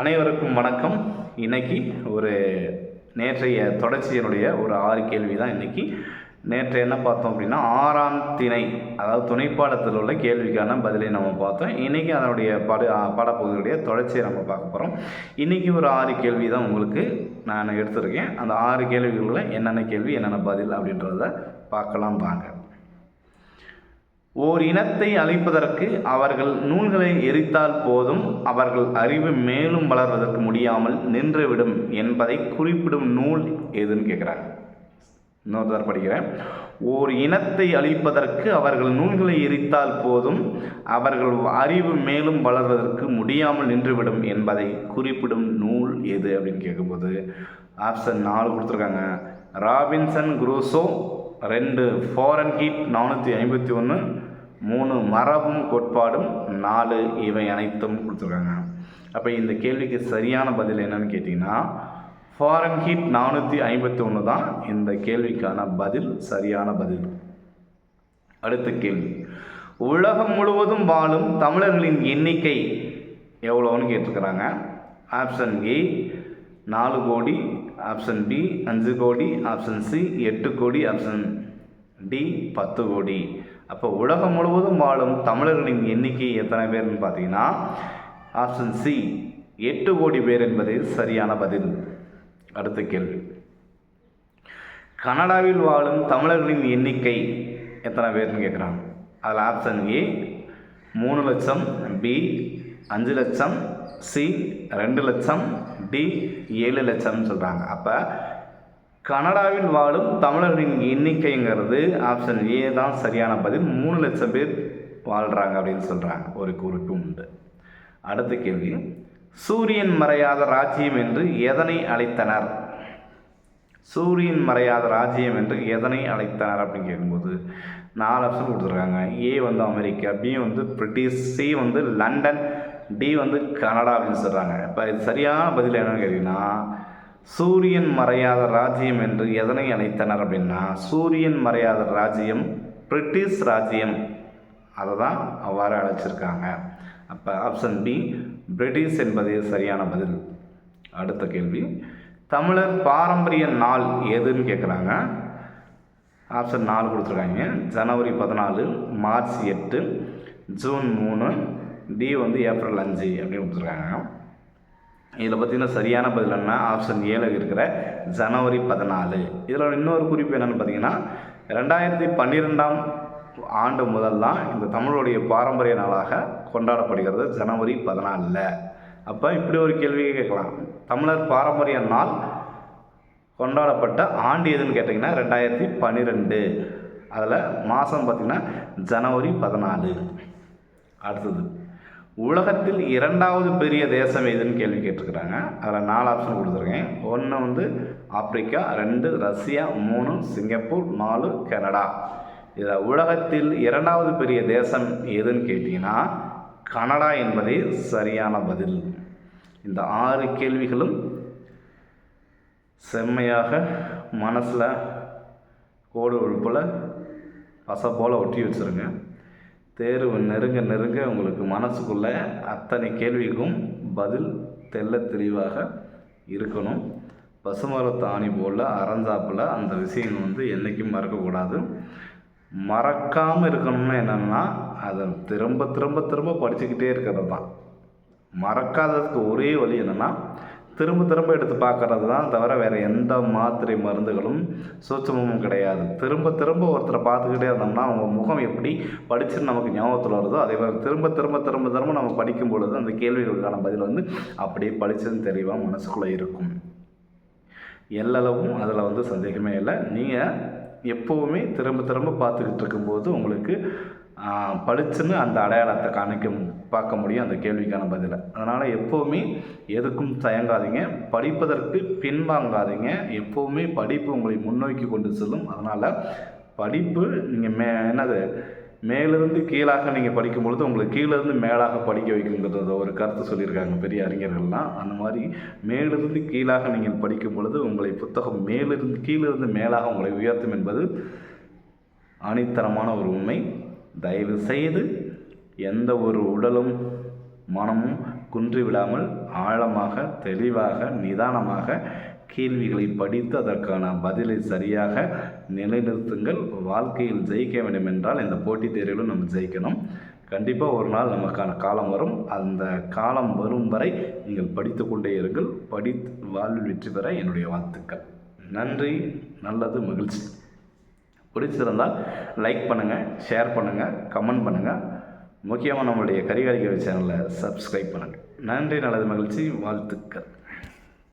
அனைவருக்கும் வணக்கம். இன்னைக்கு ஒரு நேற்றைய தொடர்ச்சியினுடைய ஒரு ஆறு கேள்வி தான் இன்னைக்கு. நேற்று என்ன பார்த்தோம் அப்படின்னா ஆறாம் திணை அதாவது துணைப்பாடத்தில் உள்ள கேள்விக்கான பதிலை நம்ம பார்த்தோம். இன்னைக்கு அதனுடைய பட பாடப்பகுதியுடைய தொடர்ச்சியை நம்ம பார்க்க போகிறோம் இன்னைக்கு ஒரு ஆறு கேள்வி தான் உங்களுக்கு நான் எடுத்திருக்கேன். அந்த ஆறு கேள்விகளில் என்னென்ன கேள்வி என்னென்ன பதில் அப்படின்றத பார்க்கலாம் வாங்க. ஓர் இனத்தை அழிப்பதற்கு அவர்கள் நூல்களை எரித்தால் போதும் அவர்கள் அறிவு மேலும் வளர்வதற்கு முடியாமல் நின்றுவிடும் என்பதை குறிப்பிடும் நூல் எதுன்னு கேட்குறாங்க இன்னொரு படிக்கிறேன். ஓர் இனத்தை அழிப்பதற்கு அவர்கள் நூல்களை எரித்தால் போதும் அவர்கள் அறிவு மேலும் வளர்வதற்கு முடியாமல் நின்றுவிடும் என்பதை குறிப்பிடும் நூல் எது அப்படின்னு கேட்கும்போது ஆப்ஷன் நாலு கொடுத்துருக்காங்க. ராபின்சன் குரூசோ ரெண்டு ஃபாரன் ஹீட் நானூற்றி ஐம்பத்தி ஒன்று மூணு மரபும் கோட்பாடும் நாலு இவை அனைத்தும் கொடுத்துருக்காங்க. அப்போ இந்த கேள்விக்கு சரியான பதில் என்னன்னு கேட்டிங்கன்னா ஃபாரன் ஹீட் நானூற்றி ஐம்பத்தி ஒன்று தான் இந்த கேள்விக்கான பதில் சரியான பதில். அடுத்த கேள்வி. உலகம் முழுவதும் வாழும் தமிழர்களின் எண்ணிக்கை எவ்வளோன்னு கேட்டிருக்கிறாங்க. ஆப்ஷன் ஏ நாலு கோடி. ஆப்ஷன் பி அஞ்சு கோடி. ஆப்ஷன் சி எட்டு கோடி. ஆப்ஷன் டி பத்து கோடி. அப்போ உலகம் முழுவதும் வாழும் தமிழர்களின் எண்ணிக்கை எத்தனை பேர்னு பார்த்தீங்கன்னா ஆப்ஷன் சி எட்டு கோடி பேர் என்பது சரியான பதில். அடுத்த கேள்வி. கனடாவில் வாழும் தமிழர்களின் எண்ணிக்கை எத்தனை பேர்னு கேட்குறாங்க. அதில் ஆப்ஷன் ஏ மூணு லட்சம் பி அஞ்சு லட்சம் சி ரெண்டு லட்சம் டி ஏழு லட்சம்னு சொல்கிறாங்க அப்போ கனடாவில் வாழும் தமிழர்களின் எண்ணிக்கைங்கிறது ஆப்ஷன் ஏ தான் சரியான பதில். மூணு லட்சம் பேர் வாழ்கிறாங்க அப்படின்னு சொல்கிறாங்க ஒரு குறிப்பு உண்டு. அடுத்த கேள்வி. சூரியன் மறையாத ராஜ்யம் என்று எதனை அழைத்தனர்? சூரியன் மறையாத ராஜ்யம் என்று எதனை அழைத்தனர் அப்படின்னு கேட்கும்போது நாலு ஆப்ஷன் கொடுத்துருக்காங்க. ஏ வந்து அமெரிக்கா பி வந்து பிரிட்டிஷ் சி வந்து லண்டன் டி வந்து கனடா அப்படின்னு சொல்கிறாங்க இப்போ இது சரியான பதில் என்னன்னு கேட்டிங்கன்னா சூரியன் மறையாத ராஜ்யம் என்று எதனை அழைத்தனர் அப்படின்னா சூரியன் மறையாத ராஜ்யம் பிரிட்டிஷ் ராஜ்யம். அதை தான் அவ்வாறு அழைச்சிருக்காங்க. அப்போ ஆப்ஷன் பி பிரிட்டிஷ் என்பது சரியான பதில். அடுத்த கேள்வி தமிழர் பாரம்பரிய நாள் எதுன்னு கேட்குறாங்க ஆப்ஷன் நாலு கொடுத்துருக்காங்க. ஜனவரி பதினாலு மார்ச் எட்டு ஜூன் மூணு டி வந்து ஏப்ரல் அஞ்சு அப்படின்னு கொடுத்துருக்காங்க. இதில் பார்த்தீங்கன்னா சரியான பதில் என்ன? ஆப்ஷன் ஏழு இருக்கிற ஜனவரி பதினாலு. இதில் இன்னொரு குறிப்பு என்னென்னு பார்த்தீங்கன்னா ரெண்டாயிரத்தி பன்னிரெண்டாம் ஆண்டு முதல் தான் இந்த தமிழுடைய பாரம்பரிய நாளாக கொண்டாடப்படுகிறது ஜனவரி பதினாலில். அப்போ இப்படி ஒரு கேள்வியை கேட்கலாம். தமிழர் பாரம்பரிய நாள் கொண்டாடப்பட்ட ஆண்டு எதுன்னு கேட்டிங்கன்னா ரெண்டாயிரத்தி பன்னிரெண்டு. அதில் மாதம் பார்த்திங்கன்னா ஜனவரி பதினாலு. அடுத்தது. உலகத்தில் இரண்டாவது பெரிய தேசம் எதுன்னு கேள்வி கேட்டிருக்கிறாங்க. அதில் நாலு ஆப்ஷன் கொடுத்துருக்கேன். ஒன்று வந்து ஆப்பிரிக்கா ரெண்டு ரஷ்யா மூணு சிங்கப்பூர் நாலு கனடா. இதில் உலகத்தில் இரண்டாவது பெரிய தேசம் எதுன்னு கேட்டிங்கன்னா கனடா என்பதே சரியான பதில். இந்த ஆறு கேள்விகளும் செம்மையாக மனசில் கோடு உழுப்பில் பசை போல் ஒட்டி வச்சுருங்க. தேர்வு நெருங்க நெருங்க உங்களுக்கு மனசுக்குள்ளே அத்தனை கேள்விக்கும் பதில் தெல்ல தெளிவாக இருக்கணும். பசுமரத்தாணி போல் அறஞ்சாப்பில் அந்த விஷயம் வந்து என்றைக்கும் மறக்கக்கூடாது. மறக்காமல் இருக்கணும்னா என்னென்னா அதை திரும்ப திரும்ப திரும்ப படிச்சுக்கிட்டே இருக்கிறது தான். மறக்காததுக்கு ஒரே வழி என்னென்னா திரும்ப திரும்ப எடுத்து பார்க்கறது தான் தவிர வேறு எந்த மாத்திரை மருந்துகளும் சூட்சமும் கிடையாது. திரும்ப திரும்ப ஒருத்தரை பார்த்துக்கிட்டே இருந்தோம்னா அவங்க முகம் எப்படி படிச்சுன்னு நமக்கு ஞாபகத்தில் வருதோ அதே மாதிரி திரும்ப திரும்ப திரும்ப திரும்ப நம்ம படிக்கும் பொழுது அந்த கேள்விகளுக்கான பதில் வந்து அப்படியே படித்ததுன்னு தெளிவாக மனசுக்குள்ளே இருக்கும். எல்லளவும் அதில் வந்து சந்தேகமே இல்லை. நீங்கள் எப்போவுமே திரும்ப திரும்ப பார்த்துக்கிட்டு இருக்கும்போது உங்களுக்கு படிச்சுன்னு அந்த அடையாளத்தை காணிக்க பார்க்க முடியும் அந்த கேள்விக்கான பதிலை. அதனால் எப்போவுமே எதுக்கும் தயங்காதீங்க. படிப்பதற்கு பின்வாங்காதீங்க. எப்போவுமே படிப்பு உங்களை முன்னோக்கி கொண்டு செல்லும். அதனால் படிப்பு நீங்கள் மே என்னது? மேலிருந்து கீழாக நீங்கள் படிக்கும் பொழுது உங்களுக்கு கீழேருந்து மேலாக படிக்க வைக்குங்கிறத ஒரு கருத்து சொல்லியிருக்காங்க பெரிய அறிஞர்கள்லாம். அந்த மாதிரி மேலிருந்து கீழாக நீங்கள் படிக்கும் பொழுது உங்களை புத்தகம் மேலிருந்து கீழிருந்து மேலாக உங்களை உயர்த்தும் என்பது ஆணித்தரமான ஒரு உண்மை. தயவு செய்து எந்த ஒரு உடலும் மனமும் குன்றி விடாமல் ஆழமாக தெளிவாக நிதானமாக கேள்விகளை படித்து அதற்கான பதிலை சரியாக நிலைநிறுத்துங்கள். வாழ்க்கையில் ஜெயிக்க வேண்டும் என்றால் இந்த போட்டித் தேர்விலும் நம்ம ஜெயிக்கணும். கண்டிப்பாக ஒரு நாள் நமக்கான காலம் வரும். அந்த காலம் வரும் வரை நீங்கள் படித்து கொண்டே இருங்கள். படித்து வாழ்வில் வெற்றி பெற என்னுடைய வாழ்த்துக்கள். நன்றி. நல்லது மகிழ்ச்சி. பிடிச்சிருந்தால் லைக் பண்ணுங்கள் ஷேர் பண்ணுங்கள் கமெண்ட் பண்ணுங்கள் முக்கியமாக நம்மளுடைய கரிகாரிகள் சேனலை சப்ஸ்கிரைப் பண்ணுங்கள் நன்றி நல்லது மகிழ்ச்சி வாழ்த்துக்கள்.